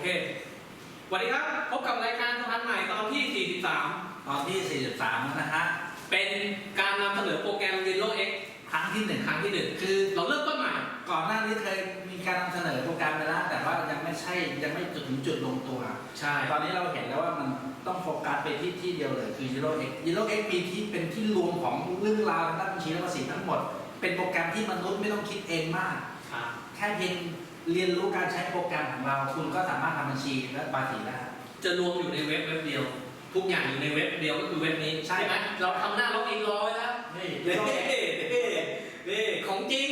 เคสวัสดีครับ พบกับรายการสะพานใหม่ตอนที่43ตอนที่ 43แล้วนะฮะเป็นการนำเสนอโปรแกรม Windows X ครั้งที่หนึ่งครั้งที่หนึ่งคือเราเริ่มต้นใหม่ ก่อนหน้านี้เคยมีการนำเสนอโปรแกรมไปแล้วแต่ว่ายังไม่ใช่ยังไม่จุดถึงจุดลงตัว ใช่ ตอนนี้เราเห็นแล้วว่ามันต้องโฟกัสไปที่ที่เดียวเลยคือ Zero X Zero X มีที่เป็นที่รวมของเรื่องราวทางด้านบัญชีและภาษีทั้งหมด เป็นโปรแกรมที่มนุษย์ไม่ต้องคิดเองมากครับแค่เพียง เรียนรู้การใช้โปรแกรมของเรา คุณก็สามารถทำบัญชีและภาษีได้ จะรวมอยู่ในเว็บเว็บเดียว ทุกอย่างอยู่ในเว็บเดียวก็คือเว็บนี้ใช่ไหมเราทำหน้าล็อกอินรอไว้แล้วนี่นี่ Zero X นี่นี่ของจริง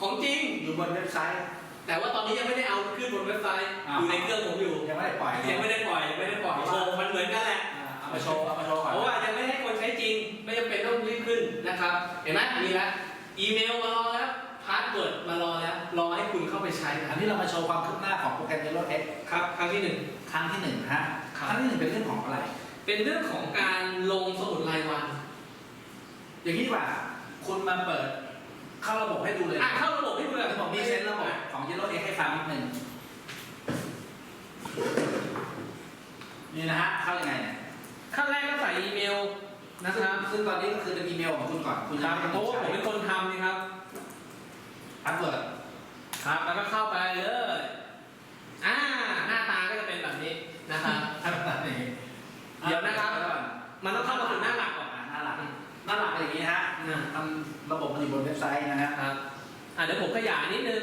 ของจริง อยู่บนเว็บไซต์ แต่ว่าตอนนี้ยังไม่ได้เอาขึ้นบนเว็บไซต์อ้าวอยู่ในเครื่องผมอยู่ยังไม่ได้ปล่อยยังไม่ได้ปล่อยยังไม่ได้ปล่อยโชว์มันเหมือนกันแหละ อ่าเอามาโชว์เอามาโชว์ก่อนเพราะว่ายังไม่ให้คนใช้จริง ไม่จำเป็นต้องรีบขึ้นนะครับ เห็นไหมมีแล้วอีเมลมารอแล้ว พาสเวิร์ดมารอแล้ว รอให้คุณเข้าไปใช้อันะนนี้เรามาโชว์ความคืบหน้าของโปรแกรม Zero X ครับ ครั้งที่หนึ่ง ครั้งที่หนึ่งนะฮะครับครั้งที่หนึ่งเป็นเรื่องของอะไร เป็นเรื่องของการลงสมุดรายวันอย่างนี้ดีกว่า คุณมาเปิด เข้าระบบให้ดูเลยอะเข้าระบบให้ดูเลยผมมีเซนระบบของ Zero X ให้ฟังนิดหนึ่งนี่นะฮะ เข้ายังไงเนี่ยขั้นแรกก็ใส่อีเมลนะครับซึ่งซึ่งตอนนี้ก็คือเป็นอีเมลของคุณก่อน คุณคจะรับไม่เพต้อราะงว่าผมใช้เป็นคนทำนี่ครับ อัพเวิร์ดครับแล้วก็เข้าไปเลยอ่าหน้าตาก็จะเป็นแบบนี้นะครับอัพเวิร์ดนี่เดี๋ยวนะครับก่อนมันต้องเข้ามาถึงหน้าหลักก่อนอ่าหน้าหลักหน้าหลักเป็นอย่างนี้นะฮะอืมทำระบบมันอยู่บนเว็บไซต์นะฮะครับอะเดี๋ยวผมขยายนิดนึง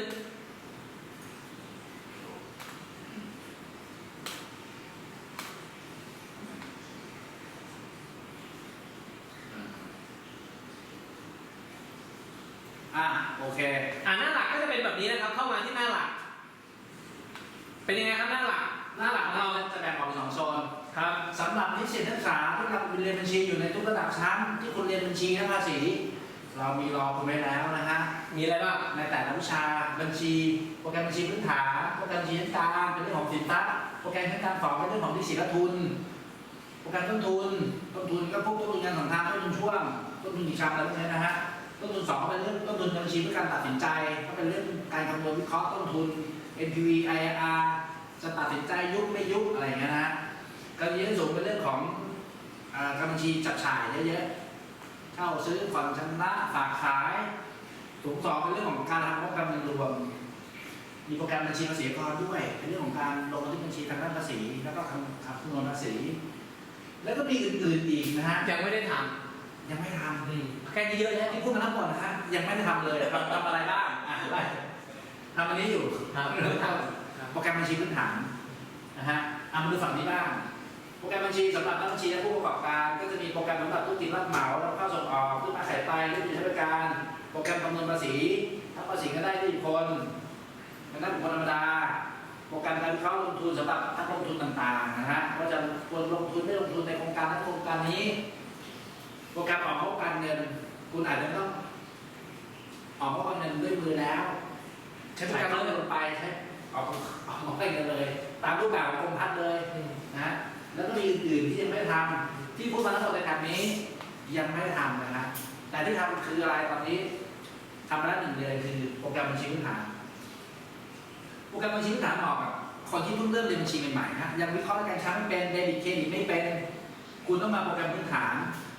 อ่าโอเค อ่าหน้าหลักก็จะเป็นแบบนี้นะครับ เข้ามาที่หน้าหลัก เป็นยังไงครับหน้าหลัก หน้าหลักของเรา จะแบ่งออกเป็นสองโซน ครับ สำหรับนิสิตนักศึกษาที่กำลังเรียนบัญชีอยู่ในทุกระดับชั้น ที่คุณเรียนบัญ ชีและภาษี เรามีรอคุณไว้แล้วนะฮะ มีอะไรบ้าง ในแต่ละวิชาบัญชี โปรแกรมบัญชีพื้นฐานโปรแกรมบัญชีชั้นกลางเป็นเรื่องของสินทรัพย์โปรแกรมชั้นกลางสองเป็นเรื่องของนิสิตและทุน โปรแกรมต้นทุน ต้นทุนก็พวกต้นทุนงานของทางต้นทุนช่วง ต้นทุนกิจกรรมอะไรพวกนี้นะฮะ ต้นทุนสองก็เป็นเรื่องต้นทุนบัญชีเพื่อการตัดสินใจ ก็เป็นเรื่องการคำนวณวิเคราะห์ต้นทุน NPV IRR จะตัดสินใจยุบไม่ยุบอะไรอย่างเงี้ยนะฮะการเรียนสูงเป็นเรื่องของอ่าการบัญชีจับฉ่ายเยอะๆ เช่าซื้อผ่อนชำระฝากขายสูงสองเป็นเรื่องของการทำงบการเงินรวม มีโปรแกรมบัญชีภาษีกรด้วยเป็นเรื่องของการลงบันทึกบัญชีทางด้านภาษี แล้วก็คำคำนวณภาษี แล้วก็มีอื่นๆอีกนะฮะยังไม่ได้ทยังไม่ทำำอืมแค่นี้เยอะแยะที่พูดมาทั้งหมดนะฮะยังไม่ได้ทำเลยทำทำอะไรบ้างอะไล่ทำอันนี้อยู่ครับเริ่มทำครับ โปรแกรมบัญชีพื้นฐานนะฮะเอามาดูฝั่งนี้บ้างโป รแกรมบัญชีสำหรับนักบัญชีและผู้ประกอบการ ก็จะมีโปรแกรมสำหรับธุรกิจรับเหมาแล้วเข้าส่งออกขึ้นมาขายไปเรื่องกิการ โปรแกรมคำนวณภาษีทั้งภาษีก็ได้ที่บุคคลทางด้านบุคคลธรรมดา โปรแกรมการเคราลงทุนสำหรับนักลงทุนต่างๆนะฮะว่าจะควรลงทุนไม่ลงทุนในโครงการนั้นโครงการนี้ โปรแกรมออกงบการเงิน คุณอาจจะต้องออกงบการเงินด้วยมือแล้วใช้โปรใช้แกรมข้องไปใช้ออกออกงบการเงินเลย ตามรูปแบบของกรมพัฒน์เลยนะฮะ แล้วก็มีอื่นๆที่ยังไม่ได้ทำที่พูดมาทั้งหมดในแถบนี้ ยังไม่ได้ทำนะฮะแต่ที่ทำคืออะไรตอนนี้ทำมาแล้วหนึ่งเดือนคือโปรแกรมบัญชีพื้นฐานโปรแกรมบัญชีพื้นฐานเหมาะกับคนที่เพิ่งเริ่มเรียนบัญชีใหม่ๆนะยังวิเคราะห์และการค้าไม่เป็นเดบิตเครดิตไม่เป็น คุณต้องมาโปรแกรมพื้นฐาน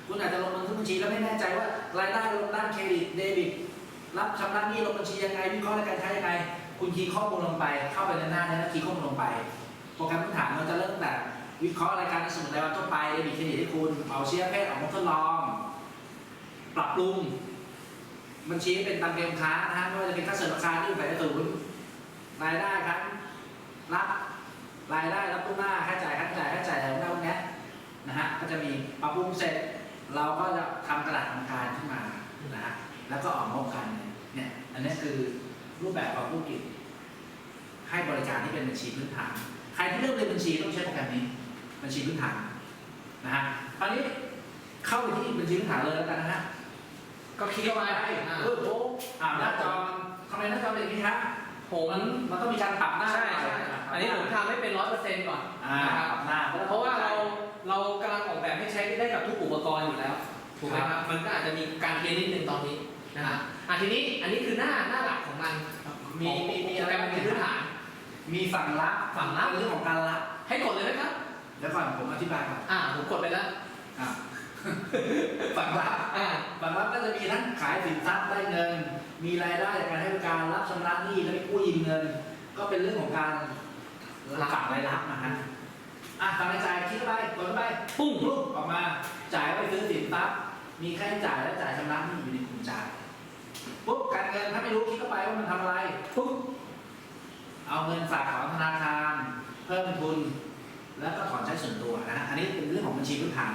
คุณอาจจะลงบันทึกบัญชีแล้วไม่แน่ใจว่ารายได้ลงด้านเครดิตเดบิตรับชำระหนี้ลงบัญชียังไงวิเคราะห์และการใช้ยังไง คุณคีย์ข้อมูลลงไป เข้าไปในหน้านี้แล้วคีย์ข้อมูลลงไป โปรแกรมพื้นฐานมันจะเริ่ม วิเคราะห์รายการในสมุดรายวันทั่วไปเดบิตเครดิตให้คุณเอาเชื้อเพศออกมาทดลอง ปรับปรุง บัญชีเป็นตามเกมค้านะฮะไม่ว่าจะเป็นค่าเสริมราคาที่อยู่ในศูนย์รายได้ครับรับรายได้รับตู้หน้าค่าจ่ายค่าจ่ายค่าจ่ายอะไรพวกนี้นะฮะก็จะมีปรับปรุงเสร็จ เราก็จะทำกระดาษทำการขึ้นมานะฮะแล้วก็ออกงบกันเนี่ยอันนี้คือรูปแบบของธุรกิจให้บริการที่เป็นบัญชีพื้นฐาน ใครที่เริ่มเรียนบัญชีต้องใช้โปรแกรมนี้ บัญชีพื้นฐานนะฮะคราวนี้เข้าไปที่บัญชีพื้นฐานเลยแล้วกันนะฮะก็คลิกเข้าไปไปอ่าเออโอ้อ่าหน้าจอทำไมหน้าจอเป็นอย่างนี้ครับผมมันมันต้องมีการปรับหน้าใช่ใช่อันนี้ผมทำให้เป็นร้อยเปอร์เซ็นต์ก่อนอ่านะครับปรับหน้าเพราะว่าเราเรากำลังออกแบบให้ใช้ได้กับทุกอุปกรณ์อยู่แล้วถูกไหมครับมันก็อาจจะมีการเพี้ยนนิดนึงตอนนี้นะฮะอะทีนี้อันนี้คือหน้าหน้าหลักของมันมีมีมีโปรแกรมมันมีพื้นฐานมีฝั่งรับฝั่งรับเป็นเรื่องของการรับให้กดเลยไหมครับ เดี๋ยวก่อนผมอธิบายก่อนอ่าผมกดไปแล้วอะ ฝั่งรับอ่าฝั่งรับก็จะมีทั้งขายสินทรัพย์ได้เงิน มีรายได้จากการให้บริการรับชำระหนี้และกู้ยืมเงิน ก็เป็นเรื่องของการฝั่งรายรับนะฮะอะฝั่งรายจ่ายคิดเข้าไปกดเข้าไปปุ้งปุ๊บออกมา จ่ายไปซื้อสินทรัพย์มีค่าใช้จ่ายและจ่ายชำระหนี้อยู่ในกลุ่มจ่ายปุ๊บการเงินถ้าไม่รู้คิดเข้าไปว่ามันทำอะไรปุ๊บเอาเงินฝากของธนาคาร เพิ่มทุน แล้วก็ถอนใช้ส่วนตัวนะฮะอันนี้เป็นเรื่องของบัญชีพื้นฐาน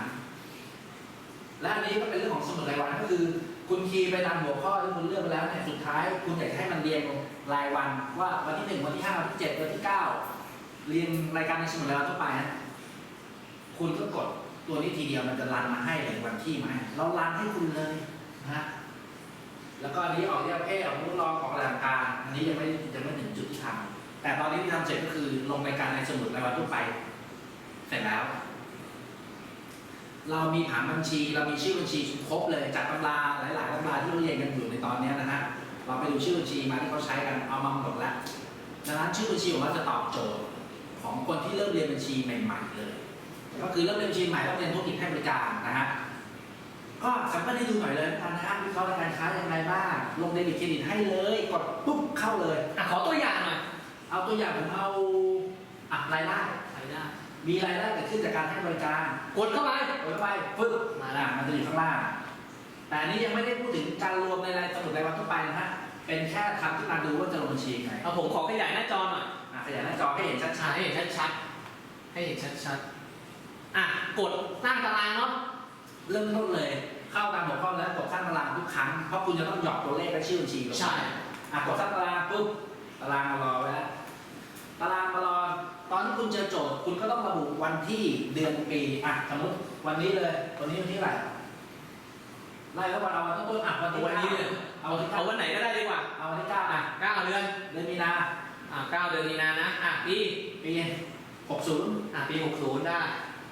และอันนี้ก็เป็นเรื่องของสมุดรายวันก็คือ คุณคีย์ไปตามหัวข้อที่คุณเลือกไปแล้วเนี่ยสุดท้ายคุณอยากจะให้มันเรียงรายวัน ว่าวันที่หนึ่งวันที่ห้าวันที่เจ็ดวันที่เก้าเรียงรายการในสมุดรายวันทั่วไปนะคุณก็กดตัวนี้ทีเดียวมันจะรันมาให้เลยวันที่มาให้เรารันให้คุณเลยนะฮะแล้วก็อันนี้ออกเรียกเพศออกมุ้รองออกรายการอันนี้ยังไม่ยังไม่ถึงจุดที่ทำแต่ตอนนี้ที่ทำเสร็จก็คือลงรายการในสมุดรายวันทั่วไป สร็จแล้ว เรามีผังบัญชี เรามีชื่อบัญชีครบเลยจากตำราหลาย ๆตำราที่เราเรียนกันอยู่ในตอนนี้นะฮะเราไปดูชื่อบัญชีมาที่เขาใช้กันเอามาหมดแล้วดังนั้นชื่อบัญชีของเราจะตอบโจทย์ของคนที่เริ่มเรียนบัญชีใหม่ ๆ เลย ก็คือเริ่มเรียนบัญชีใหม่ต้องเรียนธุรกิจให้บริการนะฮะก็สามารถให้ดูหน่อยเลยกันนะฮะวิเคราะห์การค้าอย่างไรบ้างลงเดบิตเครดิตให้เลยกดปุ๊บเข้าเลยอะขอตัวอย่างหน่อยเอาตัวอย่างผมเอาอะรายได้ใช้ได้ มีรายได้เกิดขึ้นจากการให้บริการกดเข้าไปกดเข้าไปปึ๊บมาอะแล้วมันจะอยู่ข้างล่าง แต่อันนี้ยังไม่ได้พูดถึงการรวมในรายสมุดรายวันทั่วไปนะฮะเป็นแค่ทำขึ้นมาดูว่าจะลงบัญชียังไงเอาผมขอขยายหน้าจอหน่อยอะขยายหน้าจอให้เห็นชัอ่าดให้เห็นชัดๆให้เห็นชัดๆอะกดสร้างตารางเนาะๆเริ่มต้นเลยเข้าตามหัวข้อแล้วกดสร้างตารางทุกครั้งเพราะคุณจะต้องหยอกตัวเลขและชื่อบัญชีลงไปใช่อะกดสร้างตารางปุ๊บตารางมารอไว้แล้วตารางมารอตอนที่ คุณเจอโจทย์คุณก็ต้องระบุวันที่เดือนปีอะสมมติวันนี้เลยวันนี้วันที่เท่าไหร่ไล่แล้ววันเอาวันต้นๆอะวันที่วันนี้เก้าเนี่ยเอาวันที่เอาเก้าวันไหนก็ได้ดีกว่าเอาวันที่เก้าอะอะเก้าเดือนเดือนมีนาอะเก้าเดือนมีนานะอะปีปีหกศูนย์อะปีหกศูนย์ได้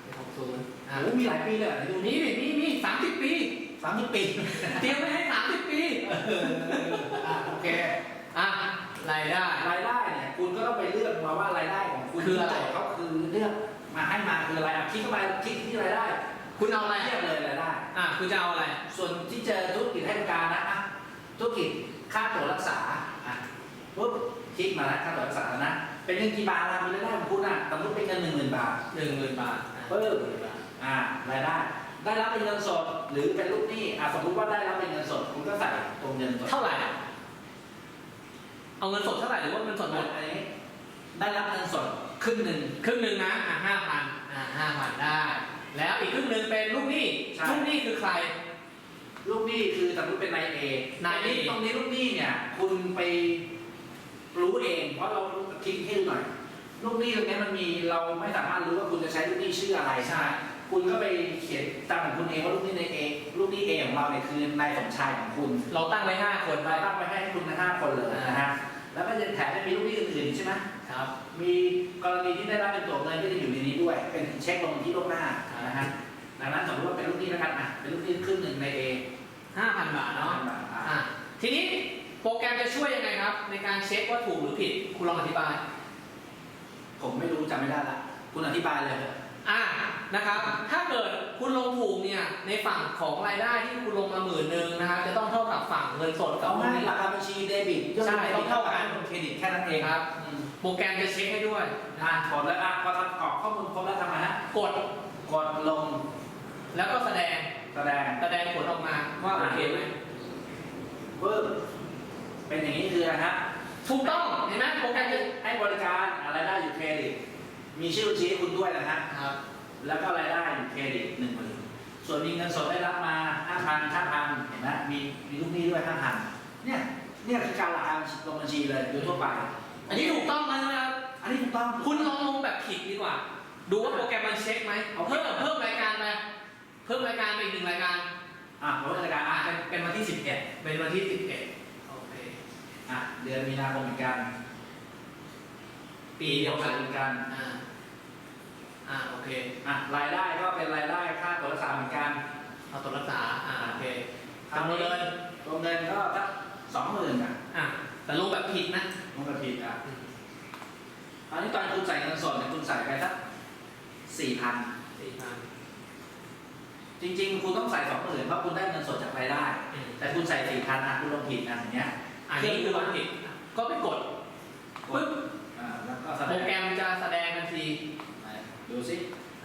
ปีหกศูนย์อะโอ้มีหลายปีเลยเหรอไหนดูมีนี่มีมีมีสามสิบปี สามสิบปี เตรียมไว้ให้สามสิบปีอะโอเค อะ รายได้ รายได้เนี่ยคุณก็ต้องไปเลือกมาว่ารายได้ของคุณคืออะไร ที่โจทย์เขาคือเลือกมาให้มาคืออะไรอะคลิกเข้าไปคลิกที่รายได้คุณเอาอะไร เทียบเลยรายได้ อะคุณจะเอาอะไร ส่วนที่เจอธุรกิจให้บริการนะอะธุรกิจค่าตั๋วรักษาอะปุ๊บคลิกมาแล้วค่าตั๋วรักษานะ เป็นเงินกี่บาทล่ะมีรายได้ของคุณอะสมมติเป็นเงินหนึ่งหมื่นบาทหนึ่งหมื่นบาทอะปึ๊บหนึ่งหมื่นบาทอ่ารายได้ ได้รับเป็นเงินสดหรือเป็นลูกหนี้อะสมมติว่าได้รับเป็นเงินสด คุณก็ใส่ตรงเงินสดเท่าไหร่อะ เอาเงินสดเท่าไหร่หรือว่าเงินสดหมดอันนี้ได้รับเงินสดครึ่งหนึ่ง ครึ่งหนึ่งนะอะห้าพันอะห้าพันได้ แล้วอีกครึ่งหนึ่งเป็นลูกหนี้ใช่ ลูกหนี้คือใคร ลูกหนี้คือสมมติเป็นนายเอนาย A ตรงนี้ลูกหนี้เนี่ย คุณไปรู้เอง เพราะเราคลิกให้ดูหน่อย ลูกหนี้ตรงนี้มันมีเราไม่สามารถรู้ว่าคุณจะใช้ลูกหนี้ชื่ออะไรใช่ คุณก็ไปเขียนตามของคุณเองว่าลูกหนี้ในเอลูกหนี้เอของเราเนี่ยคือนายสมชายของคุณเราตั้งไว้ห้าคนไป เราตั้งไว้ให้คุณทั้งห้าคนเลยนะฮะ แล้วก็จะแถมจะมีลูกหนี้อื่นๆใช่ไหมครับ มีกรณีที่ได้รับเป็นตัวเงินก็จะอยู่ในนี้ด้วย เป็นเช็คลงที่ล่วงหน้านะฮะดังนั้นสมมติว่าเป็นลูกหนี้แล้วกันอะเป็นลูกหนี้ครึ่งหนึ่งในเอห้าพันบาทเนาะอะอะทีนี้โปรแกรมจะช่วยยังไงครับ ในการเช็คว่าถูกหรือผิด คุณลองอธิบาย ผมไม่รู้จำไม่ได้ละ คุณอธิบายเลย อ่านะครับ ถ้าเกิดคุณลงถูกเนี่ยในฝั่งของรายได้ที่คุณลงมาหมื่นหนึ่งนะครับ จะต้องเท่ากับฝั่งเงินสดกับเอาลูกง่าหยนี้ราคาบัญชีเดบิตยอดใช่เงินต้องเท่ากันเครดิตแค่นั้นเองครับอืมโปรแกรมจะเช็คให้ด้วยอะกดแล้วอะพอทำกรอกข้อมูลครบแล้วทำไงฮะกดกดลง แล้วก็แสดงแสดงแสดงผลออกมาว่าโอเคไหมเพิ่มเป็นอย่างนี้คืออะไรฮะถูกต้องเห็นไหมโปรแกรมจะให้บริการอะไรได้อยู่เครดิต มีชื่อบัญชีให้คุณด้วยนะฮะครับ แล้วก็รายได้อยู่เครดิตหนึ่งหมื่นส่วนมีเงินสดได้รับมาห้าพันห้าพันเห็นไหมมีมีลูกหนี้ด้วยห้าพันเนี่ยเนี่ยคือการหลักการลงบัญชีเลยโดยทั่วไป อันนี้ถูกต้องแล้วนะครับ อันนี้ถูกต้องคุณลองลงแบบผิดดีกว่า ดูว่าโปรแกรมมันเช็คไหมเอาเพิ่มเพิ่มรายการไปเพิ่มรายการไปอีกหนึ่งรายการอะผมรายการอ่าอะเป็นเป็นวันที่สิบเอ็ดเป็นวันที่สิบเอ็ดโอเคอะเดือนมีนาคมเหมือนกัน ปีเดียวกันเหมือนกันอ่า อ่าโอเคอะรายได้ก็เป็นรายได้ค่าตัวรักษาเหมือนกันเอาตัวรักษาอ่าโอเคคราวจำนวนนี้เงินตัวเงินก็สักสองหมื่นอะอะแต่ลงแบบผิดนะมันก็ผิดอะอันนี้ตอนคุณใส่เงินสดเนี่ยคุณใส่ไปสักสี่พันสี่พันจริง ๆ คุณต้องใส่สองหมื่นเพราะคุณได้เงินสดจากรายได้ แต่คุณใส่สี่พันอะคุณลงผิดอะอย่างเงี้ยอันนี้คือวันผิดก็ไปกดปึ๊บอ่าแล้วก็แสดโปรงแกรมจะแสดงทันทีไหน ดูสิ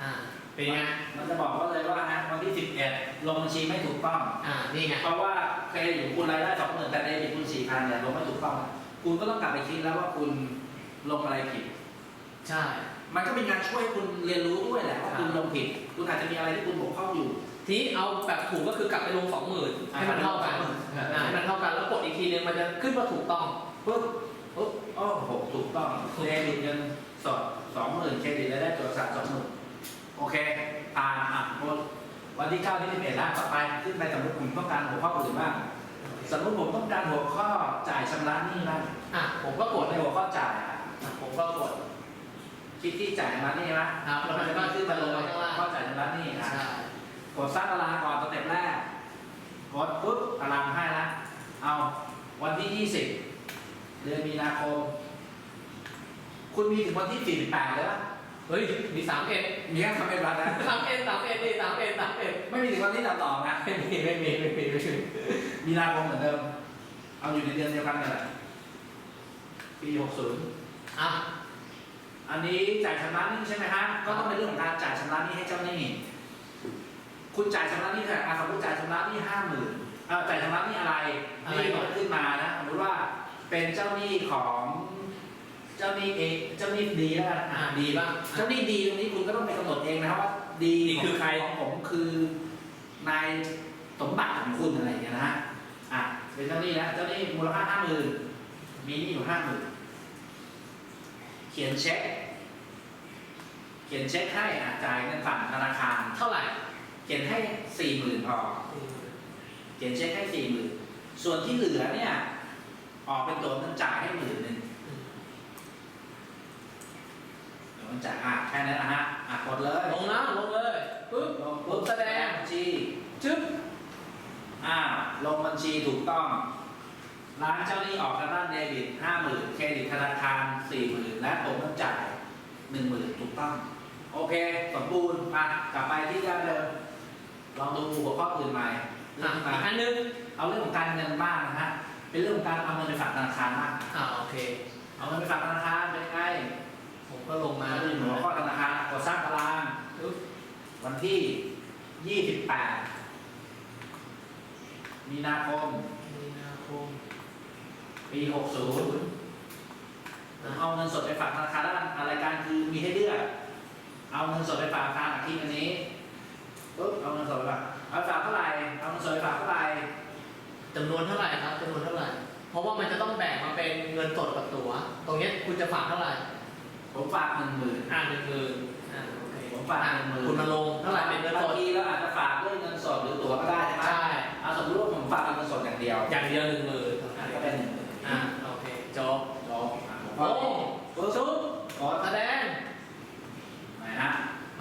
อ่าเป็นไงมันจะบอกว่าเลยว่านะวันที่สิบเอ็ดลงบัญชีไม่ถูกต้อง อ่านี่ไงเพราะว่าเครดิตของคุณรายได้สองหมื่นแต่เดบิตคุณสี่พันเนี่ยลงไม่ถูกต้อง คุณก็ต้องกลับไปคิดแล้วว่าคุณลงอะไรผิด ใช่ มันก็เป็นการช่วยคุณเรียนรู้ด้วยแหละว่าครับคุณลงผิด คุณอาจจะมีอะไรที่คุณบกพร่องอยู่ทีนี้เอาแบบถูกก็คือกลับไปลงสองหมื่นให้มันเท่ากันอ่าอ่าให้มันเท่ากันแล้วกดอีกทีนึงมันจะขึ้นว่าถูกต้องปุ๊บปุ๊บโอ้โหถูกต้องเครดิตเงินสด สองหมื่นเครดิตรายได้ตัวสัตว์สองหมื่นโอเคผ่านอะวันที่เก้าที่สิบเอ็ดแล้วต่อไปขึ้นไปสมมติผมต้องการหัวข้ออื่นบ้างสมมติผมต้องการหัวข้อจ่ายชำระหนี้บ้างอะผมก็กกดดในหัวข้อจ่ายอะอะผมก็กดคลิกที่จ่ายชำระหนี้ไหมครับแล้วมันก็ขึ้นมาลงมาข้างล่าง ข้อจ่ายชำระหนี้อะ ใช่กดสร้างตารางก่อนสเต็ปแรก กดปุ๊บตารางให้ละ เอาวันที่ 20 เดือนมีนาคม คุณมีถึงวันที่ 48เลยปะเฮ้ย มีสามเอ็ดมีแค่ทำเป็นวันนะสามเอ็ดสามเอ็ดนี่สามเอ็ดสามเอ็ดไม่มีถึงวันที่ตัดต่อนะไม่มีไม่มีไม่มีไม่มีมีนาคมเหมือนเดิม เอาอยู่ในเดือนเดียวกันนี่แหละปี60อะอันนี้จ่ายชำระหนี้ใช่ไหมฮะก็ต้องเป็นเรื่องของการจ่ายชำระหนี้ให้เจ้าหนี้ คุณจ่ายชำระหนี้เท่าไหร่อะสมมติจ่ายชำระหนี้ห้าหมื่นเอ่อจ่ายชำระหนี้อะไรหนี่มันขึ้นมานะสมมติว่าเป็นเจ้าหนี้ของ เจ้าหนี้เองเจ้าหนี้ดีแล้วกันอะอะดีป่ะเจ้าหนี้ดีตรงนี้คุณก็ต้องไปกำหนดเองนะครับว่าดีดีคือใคร ของผมคือนายสมบัติของคุณอะไรอย่างเงี้ยนะฮะอะเป็นเจ้าหนี้นะเจ้าหนี้มูลค่าห้าหมื่นมีหนี้อยู่ห้าหมื่นเขียนเช็คเขียนเช็คให้อะจ่ายเงินฝั่งธนาคารเท่าไหร่ เขียนให้สี่หมื่นพอเขียนเช็คให้สี่หมื่นส่วนที่เหลือเนี่ย ออกเป็นตัวเงินจ่ายให้หมื่นหนึ่งตัวเงินจ่ายอะแค่นั้นนะฮะอะกดเลย ลงนะลงเลยปึ๊บ ลง ปุ๊บแสดง บัญชี จึ๊บ อ่าลงบัญ ชีถูกต้อง ร้านเจ้าหนี้ออกทางด้านเดบิตห้าหมื่นเครดิตธนาคารสี่หมื่นและตัวเงินจ่ายหนึ่งหมื่นถูกต้อง โอเค สมบูรณ์มากลับไปที่ด้านเดิมลองดูหัวข้ออื่นใหม่เรื่อะองอีมากอันนึงเอาเรื่องของการเงินบ้างนะฮะเป็นเรื่องของการเอาเงินไปฝากธนาคารบ้างอ่าโอเค เอาเงินไปฝากธนาคารเป็นยังไงผมก็ลงมามาดูหัวข้อธนาคารกดสร้างตารางปึ๊บวันที่28 มีนาคม มีนาคมปี60ผมเอาเงินสดไปฝากธนาคารด้านอะไรายการคือมีให้เลือก เอาเงินสดไปฝากธนาคารอาทิตย์อันนี้ปุ๊บเอาเงินสดไปฝากเอาไปฝากเท่าไหร่ เอาเงินสดไปฝากเท่าไหร่จำนวนเท่าไหร่ครับจำนวนเท่าไหร่ เพราะว่ามันจะต้องแบ่งมาเป็นเงินสดกับตั๋ว ตรงเนี้ยคุณจะฝากเท่าไหร่ ผมฝากหนึ่งหมื่นอ่าหนึ่งหมื่นอ่าโอเคผมฝากอะหนึ่งหมื่นคุณมาลงเท่าไหร่เป็นเงินสบางดทีเราอาจจะฝากด้วยเงินสดหรือตั๋วก็ได้ใช่ไหม ใช่ เอาสมมติว่าผมฝากเงินสดอย่างเดียวอย่างเดียวหนึ่งหมื่นก็เป็นหนึ่งหมื่นอ่าโอเคจบจบอะผมโอ้ก็ปุ๊บชุบกดแสดงไหนฮะ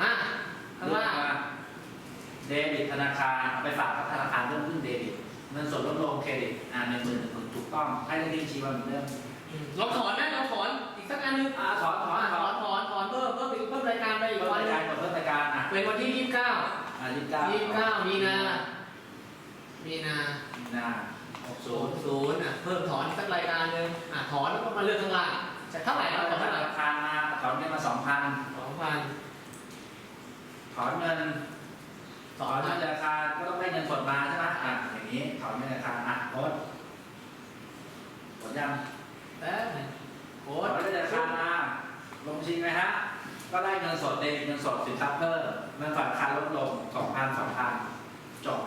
มาข้างล่างเดบิตธนาคารเอาไปฝากกับธนาคารเพิ่มขึ้นเดบิตเงินสดลดลงเครดิตอ่าหนึ่งหมื่นหนึ่งหมื่นถูกต้องให้เลขที่บัญชีวันเหมือนเดิมอืมเราถอนไหมเราถอนอีกสักอันหนึงอ่าถอนถอนถถออนนถอนถอนเพิ่มเพิ่มอีกเพิ่มรายการไปอีกเพิ่มวันรายหการนึ่งกดเพิ่มรายการอะเป็นวันที่ยี่สิบเก้าอ่ายี่สิบเก้ายี่สิบเก้ามีนา มีนามีนาหกศูศูนนย์ย์ศูนย์อะเพิ่มถอนสักรายการหนึ่งอะถอนแล้วก็มาเลือกข้างล่างจะเท่าไหร่ครับถอนเท่าไหร่ราคามาถอนเงินมาสองพันสองพันถอนเงินสถอองนพัเงินนธนาคารก็ต้องได้เงินสดมาใช่ไหมอะอย่างนี้ถอนเงินธนาคารอะกดกดยังแป๊บหนึงโค้ถอนดเงินธนาคารมาลงชิงไหมฮะ ก็ได้เงินสดเดบิตเงินสดสินทรัพย์เพิ่มเงินฝากธนาคารลดลงสองพันสองพันจบ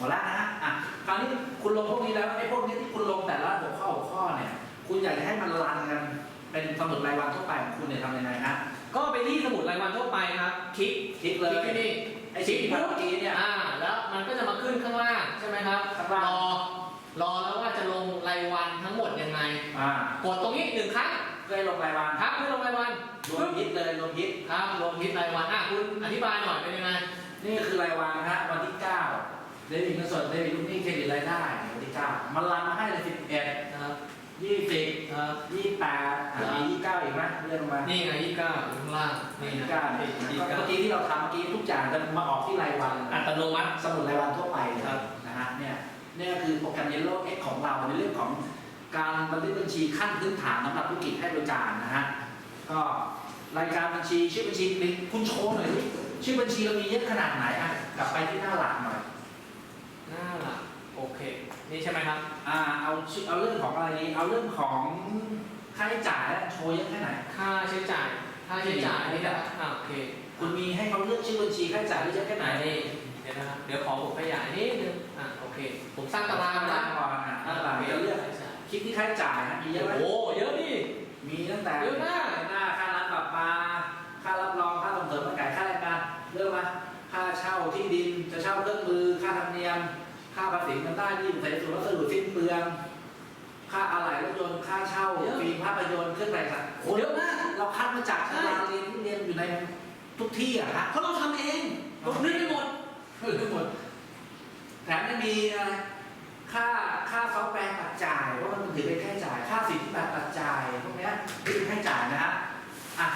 หมดแล้วนะฮะอะคราวนี้คุณลงพวกนี้แล้วไอ้พวกนี้ที่คุณลงแต่ละหัวข้อหัวข้อเนี่ย คุณอยากจะให้มันรันกันเป็นสมุดรายวันทั่วไปของคุณเนี่ยทำยังไงฮะก็ไปที่สมุดรายวันทั่วไปครับ คลิกคลิกคเลลิกยที่นี่ไอ้สิ่งที่ทำเมื่อกี้เนี่ยอ่า แล้วมันก็จะมาขึ้นข้างล่างใช่ไหมครับข้างล่างรอรอแล้วว่าจะลงรายวันทั้งหมดยังไงอ่ากดตรงนี้หนึ่งครั้งเคยลงรายวันครับเพื่อลงรายวันรวมฮิตเลยรวมฮิตครับลงทิศรายวันอะคุณอธิบายหน่อยเป็นยังไงนี่คือรายวันนะฮะวันที่9 เดบิตเงินสดเดบิตลูกหนี้เครดิตรายได้วันที่9มันรันมาให้เลย11นะครับ20ครับ28อะมี29อีกอีกไหมเลื่อนลงมานี่ไงยี่เก้าอยู่ข้างล่างนี่ยี่นะ เก้าเนี่ยยี่เมื่เก้าอกี้ที่เราทำเมื่อกี้ทุกอย่างจะมาออกที่รายวันอัตโนมัติ สมุดรายวันทั่วไปเลยครับ นะฮะเนี่ยเนี่ยก็คือโปรแกรม Yellow X ของเราในเรื่องของการบันทึกบัญชีขั้นพื้นฐานสำหรับธุรกิจให้บริการนะฮะก็รายการบัญชีชื่อบัญชีนี่คุณโชว์หน่อยดิชื่อบัญชีเรามีเยอะขนาดไหนอะกลับไปที่หน้าหลักหน่อย หน้าหลักโอเค นี่ใช่ไหมครับ อ่าเอาชื่อเอาเรื่องของอะไรดีเอาเรื่องของค่าใช้จ่ายแล้วโชว์เยอะแค่ไหน ค่าใช้จ่าย ค่าใช้จ่ายนี่นะอ่าโอเคคุณมีให้เขาเลือกชื่อบัญชีค่าใช้จ่ายได้เยอะแค่ไหนไหนนี่เดี๋ยวนะครับ เดี๋ยวขอผมขยายนิดนึงอ่าโอเค ผมสร้างตารางตาแล้ราวงก่อนอะตารางจะเลือกคลิปที่ค่าใช้จ่ายนะมีเยอะไหมโอ้โหเยอะดิ ทุกที่อะฮะเพราะเราทำเองผมนึกไม่หมดเออทั้งหมดแถมยังมีอะไรค่าค่าซอฟต์แวร์ตัดจ่ายเพราะมันถือเป็นค่าใช้จ่าย ค่าสินแบบตัดจ่ายพวกเนี้ยนี่เป็นค่าใช้จ่ายนะฮะอะ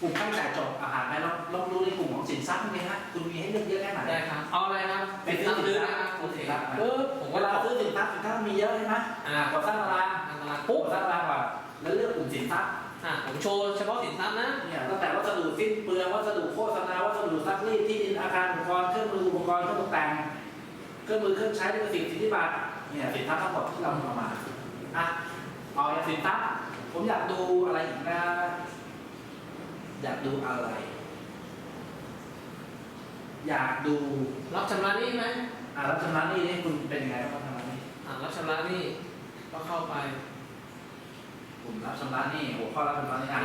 กลุ่มค่าใช้จ่ายจบอาหารไปลองลองดูในกลุ่มของสินทรัพย์พวกนี้ฮะคุณมีให้เลือกเยอะแค่ไหนได้ครับ เอาอะไรครับไปซื้อรับสินซื้อทรัพนะครับย์โอเคสินทรัพย์เออผมเวว่าลาเราซื้อสินทรัพย์สินทรัพย์มีเยอะใช่ไหมอ่าก่อสร้างตารางอันตรายปุ๊ปุ๊บบสร้างตารางก่อนแล้วเลือกกลุ่มสินทรัพย์ อ่าผมโชว์เฉพาะสินทรัพย์นะเนี่ยตั้งแต่วัสดุสิ้นเปลืองวัสดุโฆษณาวัสดุซักรีดที่ดินอาคารอุปกรณ์เครื่องมืออุปกรณ์เครื่องตกแต่งเครื่องมือเครื่องใช้ลิขสิทธิ์สิทธิบัตรเนี่ยสินทรัพย์ทั้งหมดที่เราเอามาอะเอาอย่างสินทรัพย์ผมอยากดูอะไรอีกนะ อยากดูอะไร อยากดูรับชำระหนี้ไหมอ่ารับชำระหนี้นี่คุณเป็นยังไงรับชำระหนี้ อ่ารับชำระหนี้ก็เข้าไป กลุ่มรับ ชำระหนี้หัวข้อรับชำระหนี้อะ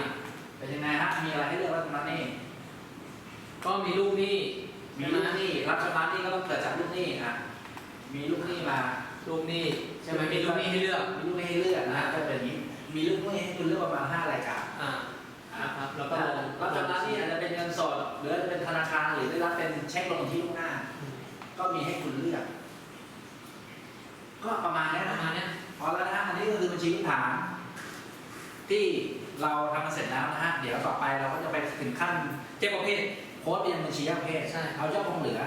เป็นยังไงฮะ มีอะไรให้เลือกรับชำระหนี้ ก็มีลูกหนี้มีลูกหนี้รับชำระหนี้ก็ต้องเกิดจากลูกหนี้อะ มีลูกหนี้มา ลูกหนี้ใช่ไหมมีลูกหนี้ให้เลือก มีลูกหนี้ให้เลือกนะฮะก็เป็นอย่างนี้ มีลูกหนี้ให้คุณเลือกประมาณ5รายการอ่านะครับแล้วก็แล้วรับชำระหนี้อาจจะเป็นเงินสดหรืออาจจะเป็นธนาคารหรือได้รับเป็นเช็คลงที่ล่วงหน้า ก็มีให้คุณเลือก ก็ประมาณนี้ประนะมาณเนี้ยพอแล้วนะฮะอันนี้ก็คือบัญชีพื้นฐาน ที่เราทำมาเสร็จแล้วนะฮะ เดี๋ยวต่อไปเราก็จะไปถึงขั้นเจ็ดประเภทโพสต์ไปยังบัญชียอดประเภทใช่ เอายอดคงเหลือ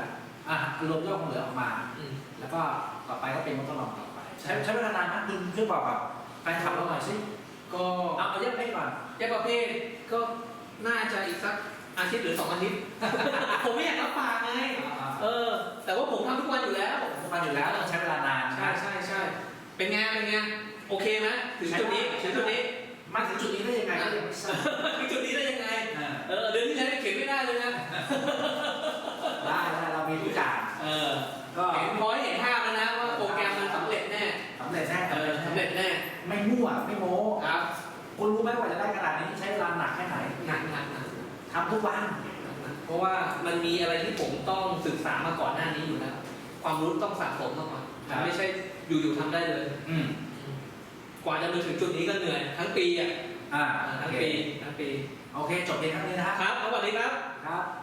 อะรวมยอดคงเหลือออกมา อืม แล้วก็ต่อไปก็เป็นงบทดลองต่อไป ใช้ใช้เวลานานนะคุณช่วยบอกกับแฟนคลับเราหน่อยสิก็เอาเอาเยอะให้ก่อนเจ็ดประเภทก็น่าจะอีกสักอาทิตย์หรือสองอาทิตย์ ผมไม่อยากรับปากไงเออ แต่ว่าผมทำทุกวันอยู่แล้วผมมาอยู่แล้วต้องใช้เวลานานใช่ใช่ใช่เป็นไงเป็นไงโอเคไหมถึงจุดนี้ถึงจุดนี้ มาถึงจุดนี้ได้ยังไงก็ยังไม่ทราบถึงจุดนี้ได้ยังไง อ่าเออเดือนที่แล้วยังเขียนไม่ได้เลยนะ ได้ได้เรามีทุกอย่างเออก็เห็นพอให้เห็นภาพแล้วนะว่าโปรแกรมมันสำเร็จแน่ สำเร็จแน่เออสำเร็จแน่ไม่มั่วไม่โม้ครับคุณรู้ไหมกว่าจะได้ขนาดนี้ใช้เวลาหนักแค่ไหนหนักหนักหนักทำทุกวันเพราะว่ามันมีอะไรที่ผมต้องศึกษามาก่อนหน้านี้อยู่แล้ว ความรู้ต้องสะสมมาก่อนมันไม่ใช่อยู่ๆทำได้เลย อืม กว่าจะมาถึงจุดนี้ก็เหนื่อยทั้งปีอะอ่าทั้งโอเคปีทั้งปี โอเค จบเพียงเท่านี้นะฮะครับสวัสดีครับ ครับ